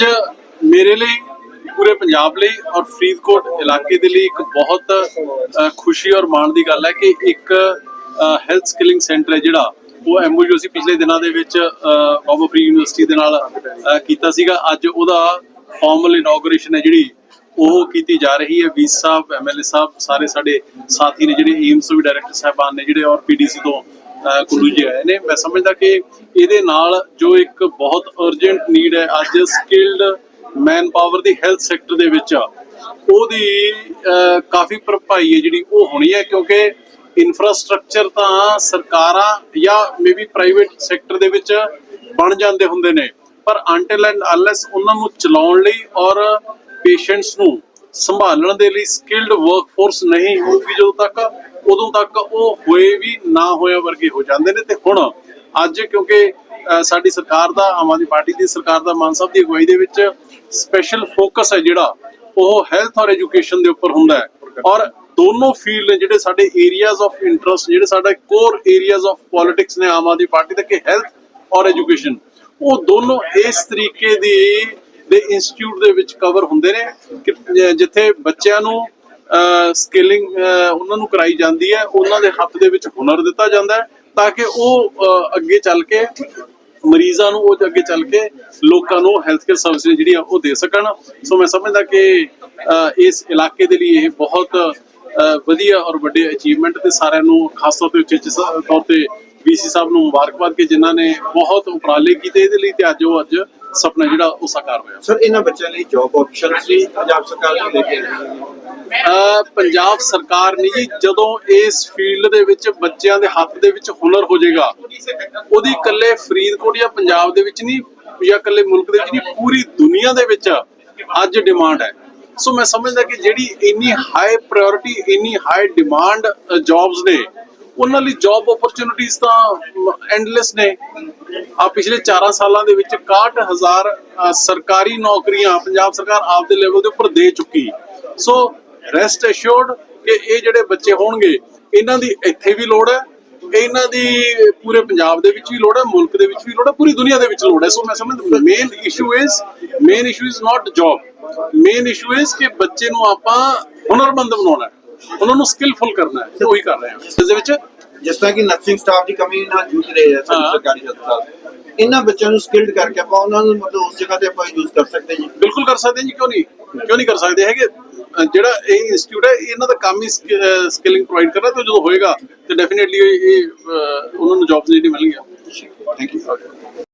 ਅੱਜ ਮੇਰੇ ਲਈ, ਪੂਰੇ ਪੰਜਾਬ ਲਈ ਔਰ ਫਰੀਦਕੋਟ ਇਲਾਕੇ ਦੇ ਲਈ ਇੱਕ ਬਹੁਤ ਖੁਸ਼ੀ ਔਰ ਮਾਣ ਦੀ ਗੱਲ ਹੈ ਕਿ ਇੱਕ ਹੈਲਥ ਸਕਿਲਿੰਗ ਸੈਂਟਰ ਹੈ ਜਿਹੜਾ, ਉਹ ਐਮਓਯੂ ਅਸੀਂ ਪਿਛਲੇ ਦਿਨਾਂ ਦੇ ਵਿੱਚ ਬਾਬਾ ਫਰੀਦ ਯੂਨੀਵਰਸਿਟੀ ਦੇ ਨਾਲ ਕੀਤਾ ਸੀਗਾ। ਅੱਜ ਉਹਦਾ ਫਾਰਮਲ ਇਨੋਗ੍ਰੇਸ਼ਨ ਹੈ ਜਿਹੜੀ, ਉਹ ਕੀਤੀ ਜਾ ਰਹੀ ਹੈ। ਵੀ ਸਾਹਿਬ ਐਮਐਲਏ ਸਾਹਿਬ, ਸਾਰੇ ਸਾਡੇ ਸਾਥੀ ਨੇ ਜਿਹੜੇ ਏਮਸ ਵੀ ਡਾਇਰੈਕਟਰ ਸਾਹਿਬਾਨ ਨੇ ਜਿਹੜੇ ਔਰ ਪੀਡੀਸੀ ਤੋਂ ਕੁੱਲੂ ਜੀ ਆਏ ਨੇ। ਮੈਂ ਸਮਝਦਾ ਕਿ ਇਹਦੇ ਨਾਲ ਜੋ ਇੱਕ ਬਹੁਤ ਅਰਜੈਂਟ ਨੀਡ ਹੈ ਅੱਜ ਸਕਿਲਡ ਮੈਨ ਪਾਵਰ ਦੀ ਹੈਲਥ ਸੈਕਟਰ ਦੇ ਵਿੱਚ, ਉਹਦੀ ਕਾਫੀ ਭਰਪਾਈ ਹੈ ਜਿਹੜੀ ਉਹ ਹੋਣੀ ਹੈ ਕਿਉਂਕਿ ਇਨਫਰਾਸਟ੍ਰਕਚਰ ਤਾਂ ਸਰਕਾਰਾਂ ਜਾਂ ਮੇਬੀ ਪ੍ਰਾਈਵੇਟ ਸੈਕਟਰ ਦੇ ਵਿੱਚ ਬਣ ਜਾਂਦੇ ਹੁੰਦੇ ਨੇ। ਪਰ ਅੰਟਿਲ ਐਂਡ ਅਨਲੈਸ ਉਹਨਾਂ ਨੂੰ ਚਲਾਉਣ ਲਈ ਔਰ ਪੇਸ਼ੈਂਟਸ ਨੂੰ ਸੰਭਾਲਣ ਦੇ ਲਈ ਸਕਿਲਡ ਵਰਕਫੋਰਸ ਨਹੀਂ ਹੋਊਗੀ ਜਦੋਂ ਤੱਕ ਉਦੋਂ ਤੱਕ ਉਹ ਹੋਏ ਵੀ ਨਾ ਹੋਇਆ ਵਰਗੇ ਹੋ ਜਾਂਦੇ ਨੇ ਤੇ ਹੁਣ ਅੱਜ ਕਿਉਂਕਿ ਸਾਡੀ ਸਰਕਾਰ ਦਾ, ਆਮ ਆਦਮੀ ਪਾਰਟੀ ਦੀ ਸਰਕਾਰ ਦਾ ਮਾਨ ਸਾਹਿਬ ਦੀ ਅਗਵਾਈ ਦੇ ਵਿੱਚ ਸਪੈਸ਼ਲ ਫੋਕਸ ਹੈ ਜਿਹੜਾ, ਉਹ ਹੈਲਥ ਔਰ ਐਜੂਕੇਸ਼ਨ ਦੇ ਉੱਪਰ ਹੁੰਦਾ ਹੈ। ਔਰ ਦੋਨੋਂ ਫੀਲਡ ਨੇ ਜਿਹੜੇ ਸਾਡੇ ਏਰੀਆਜ਼ ਆਫ ਇੰਟਰਸਟ ਜਿਹੜੇ ਸਾਡਾ ਕੋਰ ਏਰੀਆਜ਼ ਆਫ ਪੋਲਿਟਿਕਸ ਨੇ ਆਮ ਆਦਮੀ ਪਾਰਟੀ ਦਾ ਕਿ ਹੈਲਥ ਔਰ ਐਜੂਕੇਸ਼ਨ ਉਹ ਦੋਨੋਂ ਇਸ ਤਰੀਕੇ ਦੀ ਦੇ ਇੰਸਟੀਚਿਊਟ ਦੇ ਵਿੱਚ ਕਵਰ ਹੁੰਦੇ ਨੇ ਕਿ ਜਿੱਥੇ ਬੱਚਿਆਂ ਨੂੰ ਸਕਿਲਿੰਗ ਉਹਨਾਂ ਨੂੰ ਕਰਾਈ ਜਾਂਦੀ ਹੈ, ਉਹਨਾਂ ਦੇ ਹੱਥ ਦੇ ਵਿੱਚ ਹੁਨਰ ਦਿੱਤਾ ਜਾਂਦਾ ਹੈ, ਤਾਂ ਕਿ ਉਹ ਅੱਗੇ ਚੱਲ ਕੇ ਮਰੀਜ਼ਾਂ ਨੂੰ, ਉਹ ਅੱਗੇ ਚੱਲ ਕੇ ਲੋਕਾਂ ਨੂੰ ਹੈਲਥ ਕੇਅਰ ਸਰਵਿਸ ਜਿਹੜੀ ਆ ਉਹ ਦੇ ਸਕਣ। ਸੋ ਮੈਂ ਸਮਝਦਾ ਕਿ ਇਸ ਇਲਾਕੇ ਦੇ ਲਈ ਇਹ ਬਹੁਤ ਵਧੀਆ ਔਰ ਵੱਡੇ ਅਚੀਵਮੈਂਟ ਤੇ ਸਾਰਿਆਂ ਨੂੰ, ਖਾਸ ਤੌਰ ਤੇ ਉੱਚੇ ਤੌਰ ਤੇ ਵੀਸੀ ਸਾਹਿਬ ਨੂੰ ਮੁਬਾਰਕਬਾਦ ਕਿ ਜਿਨ੍ਹਾਂ ਨੇ ਬਹੁਤ ਉਪਰਾਲੇ ਕੀਤੇ। ਇਹਦੇ ਲਈ ਤੇ ਅੱਜ ਉਹ ਅੱਜ ਸੁਪਨਾ ਜਿਹੜਾ ਉਹ ਸਾਕਾਰ ਹੋਇਆ। ਸਰ ਇਹਨਾਂ ਬੱਚਿਆਂ ਲਈ ਜੌਬ ਆਪਸ਼ਨਸ ਲਈ ਪੰਜਾਬ ਸਰਕਾਰ ਨੇ ਲੈ ਕੇ ਆਈ ਪੰਜਾਬ ਸਰਕਾਰ ਨੇ ਜੀ ਜਦੋਂ ਇਸ ਫੀਲਡ ਦੇ ਵਿੱਚ ਬੱਚਿਆਂ ਦੇ ਹੱਥ ਦੇ ਵਿੱਚ ਹੁਨਰ ਹੋ ਜਾਏਗਾ ਉਹਦੀ ਇਕੱਲੇ ਫਰੀਦਕੋਟ ਜਾਂ ਪੰਜਾਬ ਦੇ ਵਿੱਚ ਨਹੀਂ ਜਾਂ ਇਕੱਲੇ ਮੁਲਕ ਦੇ ਵਿੱਚ ਨਹੀਂ ਪੂਰੀ ਦੁਨੀਆ ਦੇ ਵਿੱਚ ਅੱਜ ਡਿਮਾਂਡ ਹੈ। ਸੋ ਮੈਂ ਸਮਝਦਾ ਕਿ ਜਿਹੜੀ ਇੰਨੀ ਹਾਈ ਪ੍ਰਾਇੋਰਟੀ ਇੰਨੀ ਹਾਈ ਡਿਮਾਂਡ ਜੌਬਸ ਨੇ ਉਹਨਾਂ ਲਈ ਜੌਬ ਓਪਰਚੁਨਿਟੀਜ਼ ਤਾਂ ਐਂਡਲੈਸ ਨੇ। ਆ ਪਿਛਲੇ 4 ਸਾਲਾਂ ਦੇ ਵਿੱਚ 61000 ਅ, ਸਰਕਾਰੀ ਨੌਕਰੀਆਂ ਪੰਜਾਬ ਸਰਕਾਰ ਆਪ ਦੇ ਲੈਵਲ ਦੇ ਉੱਪਰ ਦੇ ਚੁੱਕੀ। ਸੋ ਰੈਸਟ ਅਸ਼ੋਰਡ ਕਿ ਇਹ ਜਿਹੜੇ ਬੱਚੇ ਹੋਣਗੇ ਇਹਨਾਂ ਦੀ ਇੱਥੇ ਵੀ ਲੋੜ ਹੈ ਇਹਨਾਂ ਦੀ ਪੂਰੇ ਪੰਜਾਬ ਦੇ ਵਿੱਚ ਵੀ ਲੋੜ ਹੈ ਮੁਲਕ ਦੇ ਵਿੱਚ ਵੀ ਲੋੜ ਹੈ ਪੂਰੀ ਦੁਨੀਆ ਦੇ ਵਿੱਚ ਲੋੜ ਹੈ। ਸੋ ਮੈਂ ਸਮਝਦਾ main issue is main issue is not job main issue is ਕਿ ਬੱਚੇ ਨੂੰ ਆਪਾਂ ਹੁਨਰਮੰਦ ਬਣਾਉਣਾ ਹੈ। ਉਹਨਾਂ ਨੂੰ ਸਕਿੱਲਫੁਲ ਕਰਨਾ ਹੈ ਉਹੀ ਕਰ ਰਹੇ ਹਾਂ। ਇਸ ਦੇ ਵਿੱਚ ਜਿਸ ਤਰ੍ਹਾਂ ਕਿ ਨਰਸਿੰਗ ਸਟਾਫ ਦੀ ਕਮੀ ਨਾਲ ਜੂਝ ਰਹੇ ਹੈ। ਸਰਕਾਰੀ ਹਸਪਤਾਲ। ਇਹਨਾਂ ਬੱਚਿਆਂ ਨੂੰ ਸਕਿਲਡ ਕਰਕੇ ਆਪਾਂ ਉਹਨਾਂ ਨੂੰ ਮਤਲਬ ਉਸ ਜਗ੍ਹਾ ਤੇ ਆਪਾਂ ਯੂਜ਼ ਕਰ ਸਕਦੇ ਜੀ। ਬਿਲਕੁਲ ਕਰ ਸਕਦੇ ਜੀ ਕਿਉਂ ਨਹੀਂ? ਕਿਉਂ ਨਹੀਂ ਕਰ ਸਕਦੇ ਹੈਗੇ? ਜਿਹੜਾ ਇਹ ਇੰਸਟੀਚਿਊਟ ਹੈ ਇਹਨਾਂ ਦਾ ਕੰਮ ਹੀ ਸਕਿਲਿੰਗ ਪ੍ਰੋਵਾਈਡ ਕਰਨਾ ਤੇ ਜਦੋਂ ਹੋਏਗਾ ਤੇ ਡੈਫੀਨਿਟਲੀ ਇਹ ਉਹਨਾਂ ਨੂੰ ਜੌਬਸ ਜਿਹੜੀ ਮਿਲਣਗੀਆਂ ਥੈਂਕ ਯੂ